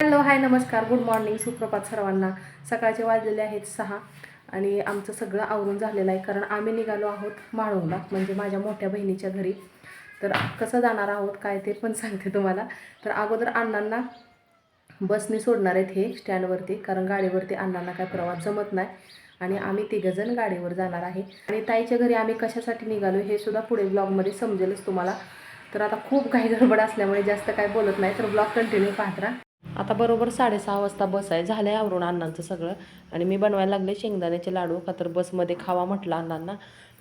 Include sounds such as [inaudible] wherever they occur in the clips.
Hello hi नमस्कार. Good morning सुप्रभात सर्वांना. सकाळचे वाजलेले आहेत सहा आणि आमचं सगळं आवरून झालेलं आहे कारण आम्ही निघालो आहोत माळवला म्हणजे माझ्या मोठ्या बहिणीच्या घरी. तर कसं जाणार आहोत काय ते पण सांगते तुम्हाला. तर अगोदर अण्णांना बसने सोडणार आहेत हे स्टँडवरती कारण गाडीवरती अण्णांना काय प्रवास जमत नाही. आणि आम्ही तिघंजण गाडीवर जाणार आहे. आणि ताईच्या घरी आम्ही कशासाठी निघालो हे सुद्धा पुढे ब्लॉगमध्ये समजेलच तुम्हाला. तर आता खूप काही गडबड असल्यामुळे जास्त काय बोलत नाही तर ब्लॉग कंटिन्यू पाहत राहा. आता बरोबर साडेसहा वाजता बस आहे. झालं आहे आवरून अण्णांचं सगळं. आणि मी बनवायला लागले शेंगदाण्याचे लाडू. का तर बसमध्ये खावा म्हटलं अण्णांना.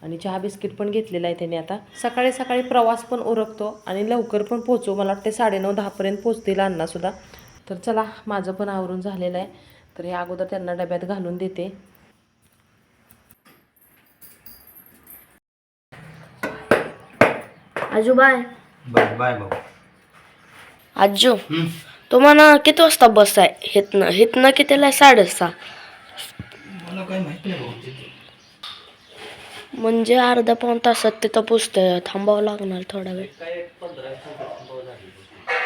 आणि चहा बिस्किट पण घेतलेलं आहे त्याने आता. सकाळी सकाळी प्रवास पण उरकतो आणि लवकर पण पोचू मला वाटते साडेनऊ दहापर्यंत पोचतील अण्णासुद्धा तर चला माझं पण आवरून झालेलं आहे. तर हे अगोदर त्यांना डब्यात घालून देते. आजोबाय बाय बाय भाऊ. आजो. तुम्हाला किती वाजता बस आहे? हितनं हितनं कितीला आहे? साडेसहा. मला काय माहिती नाही भाऊ तिथे. म्हणजे अर्धा पाऊण तासात तिथं पोचतंय. थांबावं लागणार थोडा वेळ.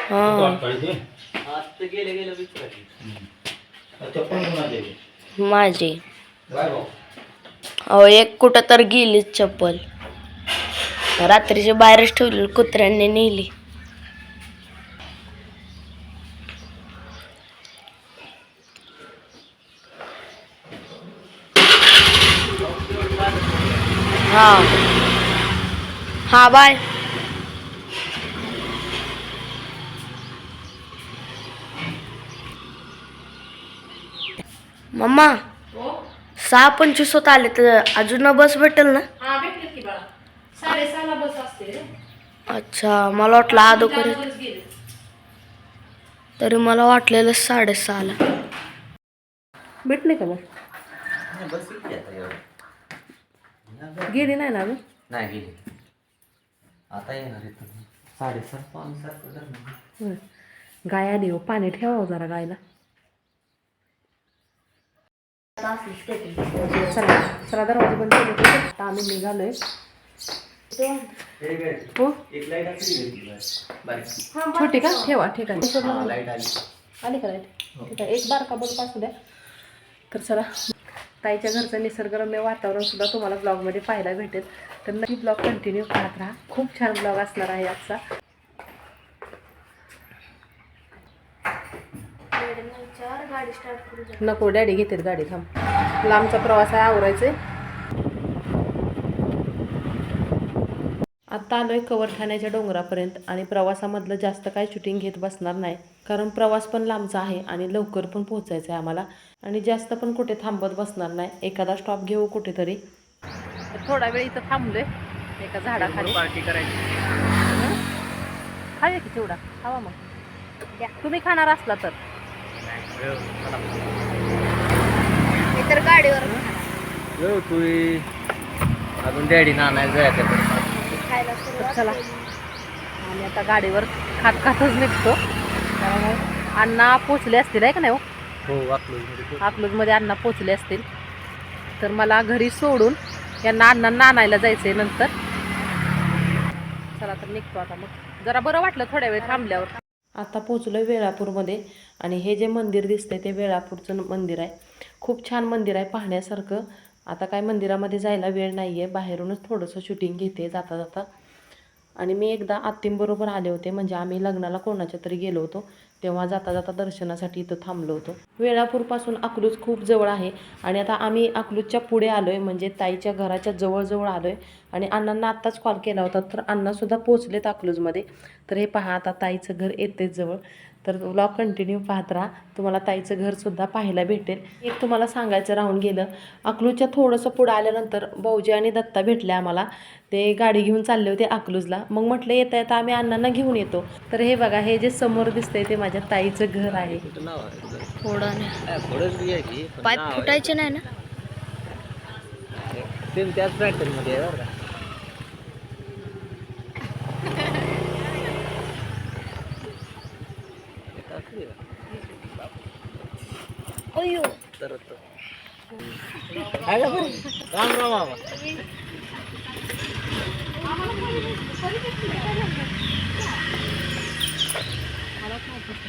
हा. चप्पल कोणाचे माझी. भाऊ? अहो एक कुठं तर गेलीच चप्पल. रात्रीची बाहेरच ठेवली कुत्र्यांनी नेली. हा. हा बाय. मम्मा सहा पंचवीस होत आले तर अजून बस भेटेल ना? हा भेटले की बाळा. साडेसहाला बस असते रे. अच्छा मला वाटलं अगोदर गेले. तरी मला वाटलेलं साडेसहाला भेटले का मग? गेली नाही ना अजून? नाही गेली. आता येणार साडेसात पाच सात होय. गाय आली हो. पाणी ठेवा हो जरा गायला. चला चला दरवाजा बंद केले. आता आम्ही निघालोय. हो? एक लाइट छोटी का? ठेवा ठीक. आहे लाइट आली. आली का लाइट ठीक आहे एक बारका बल्ब असू द्या. तर चला. ताईच्या घरचं निसर्गरम्य वातावरण सुद्धा तुम्हाला ब्लॉगमध्ये पाहायला भेटेल. तर नक्की ब्लॉग कंटिन्यू पाहत राहा. खूप छान ब्लॉग असणार आहे आजचा. नको डॅडी घेतात गाडी थांब. लांबचा प्रवास आहे आवरायचे आत्ता आलोय कवरखान्याच्या डोंगरापर्यंत आणि प्रवासामधलं जास्त काय शूटिंग घेत बसणार नाही. कारण प्रवास पण लांबचा आहे आणि लवकर पण पोहोचायचं आहे आम्हाला. आणि जास्त पण कुठे थांबत बसणार नाही. एखादा स्टॉप घेऊ कुठेतरी. थोडा वेळ इथं थांबलोय. एका झाडाखाली. पार्टी करायची. खाऊया की तेवढा. खावा मग. तुम्ही खाणार असला तर. तर गाडीवर तू अजून डॅडी जायचं चला. आणि आता गाडीवर खात खातच निघतो. त्यामुळे अण्णा पोचले असतील आहे का नाही हो? हो अकलूजमध्ये अण्णा पोचले असतील. तर मला घरी सोडून यांना अण्णांना आणायला जायचं आहे नंतर. चला तर निघतो आता मग. जरा बरं वाटलं थोड्या वेळ थांबल्यावर. आता पोचलो वेळापूरमध्ये आणि हे जे मंदिर दिसतंय ते वेळापूरचं मंदिर आहे. खूप छान मंदिर आहे पाहण्यासारखं. आता काय मंदिरामध्ये जायला वेळ नाही आहे बाहेरूनच थोडंसं शूटिंग घेते जाता जाता. आणि मी एकदा आत्तींबरोबर आले होते म्हणजे आम्ही लग्नाला कोणाच्या तरी गेलो होतो तेव्हा जाता जाता दर्शनासाठी इथं थांबलो होतो. वेळापूरपासून अकलूज खूप जवळ आहे आणि आता आम्ही अकलूजच्या पुढे आलो आहे म्हणजे ताईच्या घराच्या जवळजवळ आलो आहे आणि अण्णांना आत्ताच कॉल केला होता तर अण्णासुद्धा पोचलेत अकलूजमध्ये. तर हे पहा आता ताईचं घर येतेच जवळ. तर ब्लॉग कंटिन्यू पाहत राहा. तुम्हाला ताईचं घरसुद्धा पाहायला भेटेल. एक तुम्हाला सांगायचं राहून गेलं अकलूजच्या थोडंसं पुढं आल्यानंतर भाऊजी आणि दत्ता भेटले आम्हाला. ते गाडी घेऊन चालले होते अकलूजला. मग म्हटलं येता येता आम्ही अण्णांना घेऊन येतो. तर हे बघा हे जे समोर दिसतंय ते माझ्या ताईचं घर आहे. पाय फुटायचे नाही ना? त्याच पॅटर्न सरत राम राम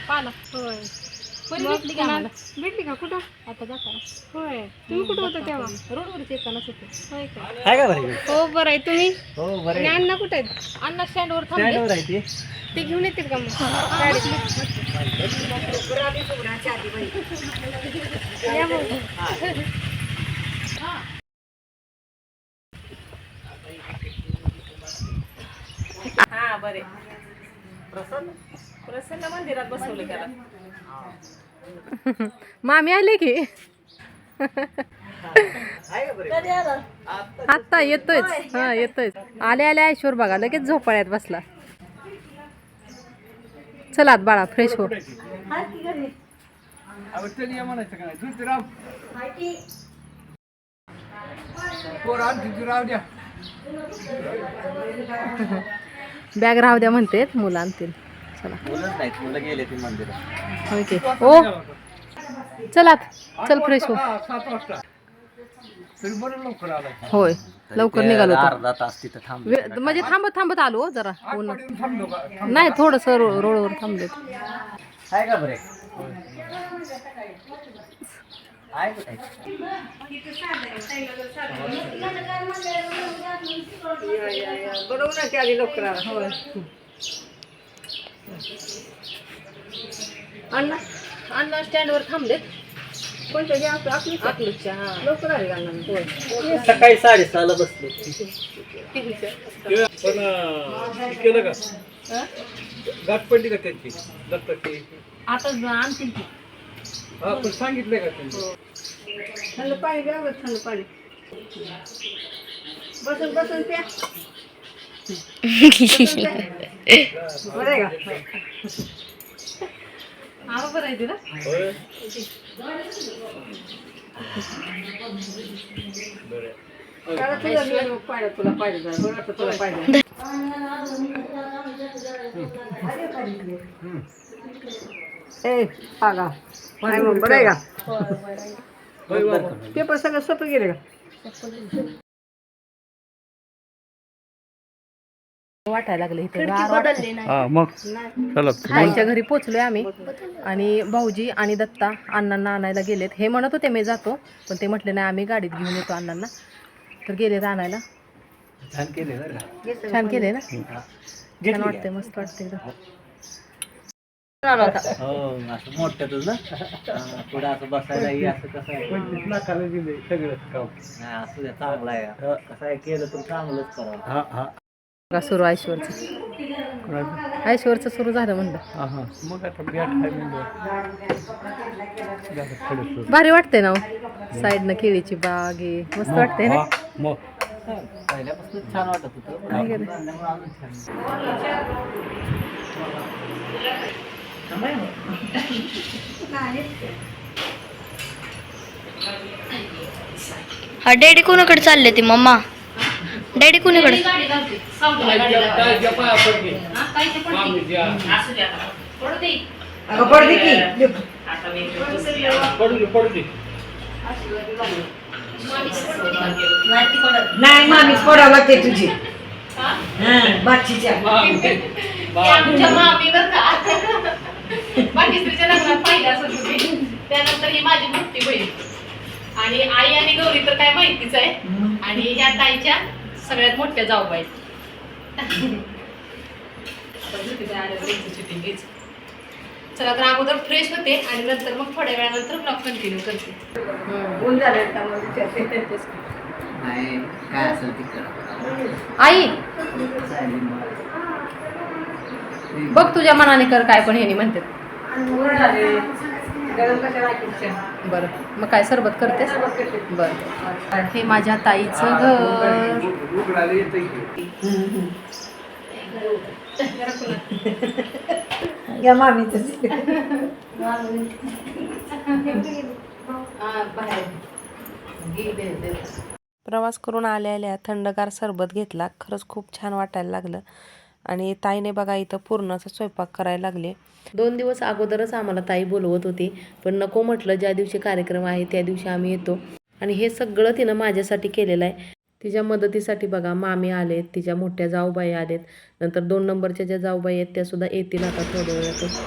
पालक होय. भेटली का भेटली का? कुठं? आता जाताना. होय. तुम्ही कुठं होता तेव्हा? रोडवरच येतानाच होते. होय का? आहे का बरं? हो बरं आहे. तुम्ही? हो आणि अण्णा कुठे आहेत? अण्णा स्टँडवर थांबले. स्टँडवर आहे ती. ते घेऊन येतील का मग? गाडीत. या. हा बरे प्रसन्न प्रसन्न मंदिरात बसवलं त्याला. [laughs] मामी आले की? आता येतोयच हा येतोय. आले आले ऐश्वर बघा लगेच झोपाळ्यात बसला. चला आत बाळा फ्रेश हो. बॅग राहू द्या म्हणतेत मुलं आणतील. मुलंच नाहीत मुलं गेले ती मंदिरात. होय की हो चला चल फ्रेश हो. होय. लवकर निघालो होतो. अर्धा तास तिथं थांब वे- म्हणजे थांबत थांबत आलो हो जरा. ऊन नाही थोडस रोडवर थांबले. आहे का अण्णा अण्णा स्टँडवर थांबलेत. कोणत्या घ्या आपली अकलूजच्या हा लवकर आले अण्णा. होय. सकाळी साडेसहाला बसलो. पण अं, हे केलं का? गाठ पडली का त्यांची? दत्ताची आता आणतील की हा पण सांगितलंय का त्यांनी? थंड पाणी बरं, थंड पाणी. बसून बसून प्या. पेपर सगळं सोपं गेले का? वाटायला लागले इथे. गार वाटतंय. हा मग चला आईच्या घरी पोचलोय आम्ही. आणि भाऊजी आणि दत्ता अण्णांना आणायला गेलेत. हे म्हणत होते मी जातो. पण ते म्हटले नाही आम्ही गाडीत घेऊन येतो अण्णांना. तर गेलेत आणायला. छान केले ना? छान वाटतंय मस्त एकदम. आता. हो असं मोठ्यातच ना पुढं असं बसायला असं कसं आहे? पंचवीस लाखाला दिले सगळं. काम नाही असं द्या चांगलं आहे. कसं आहे केलं तर चांगलंच करावं. हा हा. बघा सुरू ऐश्वरचं? ऐश्वरचं सुरू झालं म्हणलं. हा हा. भारी वाटतंय ना साईडनं केळीची बाग आहे. मस्त वाटतंय ना? हा, मग. पहिल्यापासून छान वाटत होतं काय केलं? त्यामुळे अजून छान हा डॅडी कोणाकडे चालले ती मम्मा? डॅडी कोणाकडे पडू दे. पडू दे नाही मामी फोडा लागते तुझी. हा? का? बाकीच्या लग्नात पाहिलं असं तुम्ही. त्यानंतर ही माझी मोठी बहीण. आणि आई आणि गौरी तर काय माहितीच आहे. आणि ह्या ताईच्या सगळ्यात मोठ्या shooting घ्यायचं. चला तर अगोदर फ्रेश होते आणि नंतर मग थोड्या वेळानंतर ब्लॉग कंटिन्यू करते. नाही काय असेल ते कर. आई! बघ तुझ्या मनाने कर काय पण हे म्हणतात. बरं. मग काय सरबत करतेस? बरं. हे माझ्या ताईचं घर. [laughs] या मामी प्रवास करून आल्या आल्या थंडगार सरबत घेतला. खरंच खूप छान वाटायला लागलं. आणि ताईने बघा इथं पूर्ण असं स्वयंपाक करायला लागले. दोन दिवस अगोदरच आम्हाला ताई बोलवत होती पण नको म्हटलं ज्या दिवशी कार्यक्रम आहे त्या दिवशी आम्ही येतो. आणि हे सगळं तिनं माझ्यासाठी केलेलं आहे. तिच्या मदतीसाठी बघा मामी आलेत तिच्या मोठ्या जाऊबाई आलेत नंतर दोन नंबरच्या ज्या जाऊबाई आहेत त्या सुद्धा येतील आता थोड्या वेळातच.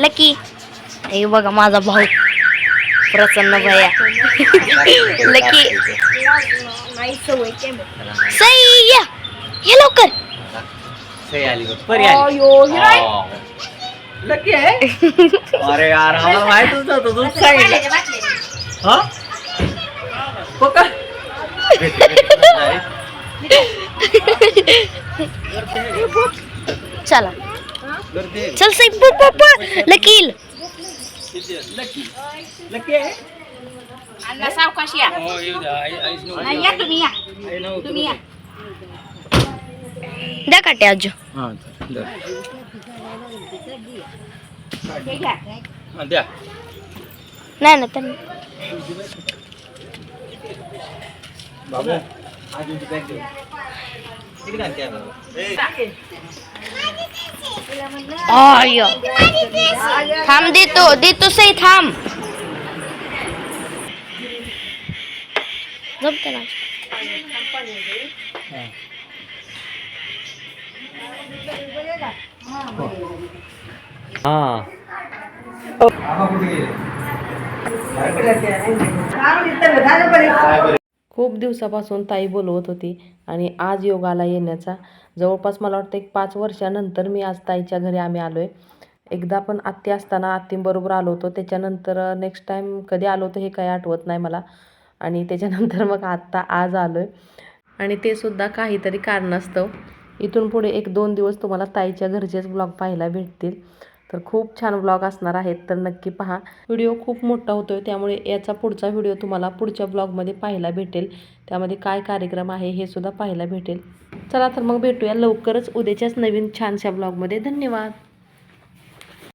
लकी. हे बघा माझा भाऊ. प्रसन्न भैया. [laughs] लकी. सई या ये लवकर सही आली बघ. परी आली हो. लकी आहे अरे यार आम्हाला माहितच नव्हतं तू सांगितलं हा। हो का भेटू, भेटू. चला। गर्दी चल सई पु पु पु। लकील। लकी आहे अण्णा सावकाश या हो येऊ द्या आई आईच नव्हती. नाही, या तुम्ही या आई नव्हती. तुम्ही या द्या काटे आजो हा चल, द्या. हे घ्या हा, द्या नाही ना त्यांनी बाबू आजीची बॅग घेऊ तिकडे आण कॅमेरा. आय थांब देतो देतो सई थांब जमते ना हा खूप दिवसापासून ताई बोलवत होती आणि आज योगाला येण्याचा. जवळपास मला वाटतं एक पाच वर्षानंतर मी आज ताईच्या घरी आम्ही आलो आहे एकदा पण आत्ती असताना आत्तींबरोबर आलो होतो. त्याच्यानंतर नेक्स्ट टाईम कधी आलो होतो हे काही आठवत नाही मला. आणि त्याच्यानंतर मग आत्ता आज आलो आहे आणि ते सुद्धा काहीतरी कारणास्तव. इथून पुढे एक दोन दिवस तुम्हाला ताईच्या घरचेच ब्लॉग पाहायला भेटतील. तर खूप छान ब्लॉग असणार आहेत तर नक्की पहा. व्हिडिओ खूप मोठा होतो आहे त्यामुळे याचा पुढचा व्हिडिओ तुम्हाला पुढच्या ब्लॉगमध्ये पाहायला भेटेल. त्यामध्ये काय कार्यक्रम आहे हे सुद्धा पाहायला भेटेल. चला तर मग भेटूया लवकरच उद्याच्याच नवीन छानशा ब्लॉगमध्ये धन्यवाद!